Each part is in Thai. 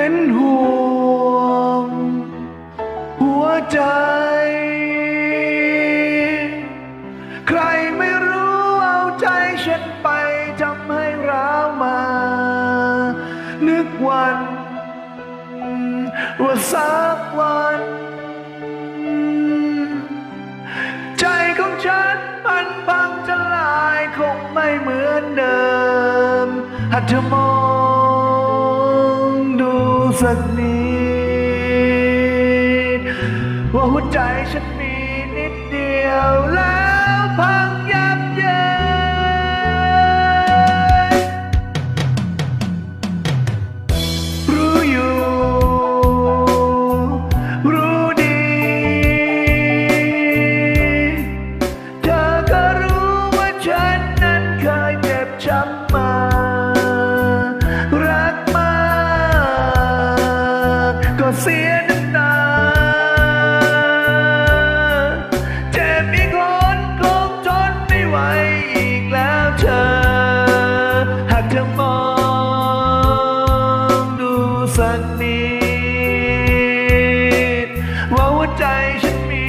เป็นห่วง หัวใจ ใครไม่รู้เอาใจฉันไปทำให้ร้าวมา นึกวัน ว่าสักวัน ใจของฉันมันพังจะลายคงไม่เหมือนเดิมหากเธอมอง สักนิดว่าหัวใจฉัน น้ำตา เจ็บอีกคนคงทนไม่ไหวอีกแล้วเธอ หากเธอมองดูสักนิดว่าหัวใจฉันมี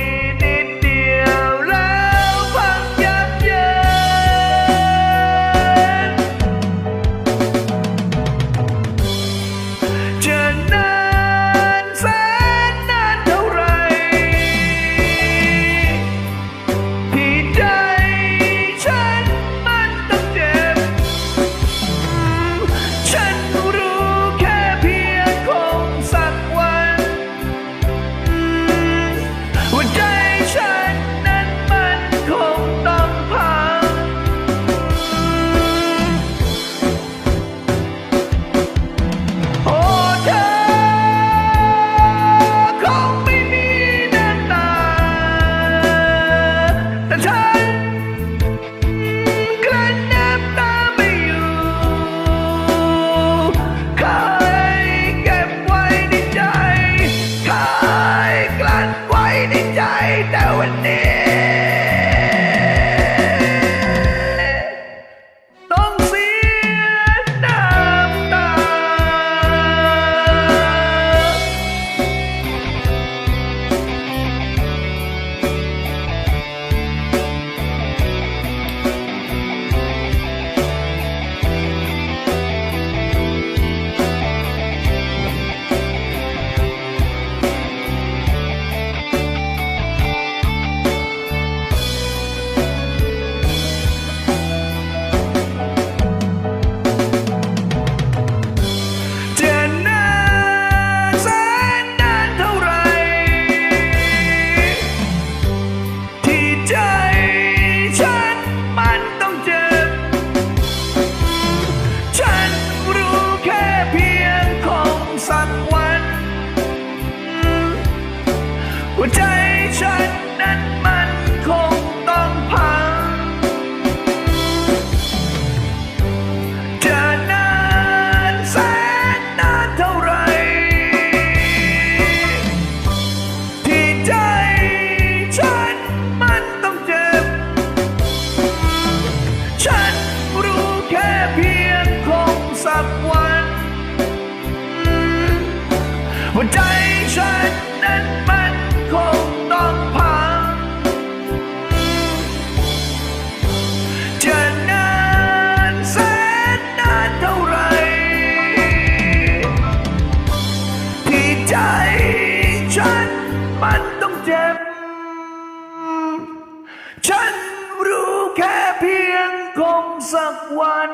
ในใจแต่วันนี้ ว่าใจฉันนั้นมันคงต้องพังจะนานแสนนานเท่าไร ที่ใจฉันมันต้องเจ็บ ฉันรู้แค่เพียงคงสักวันว่าใจ ฉันรู้แค่เพียงคงสักวัน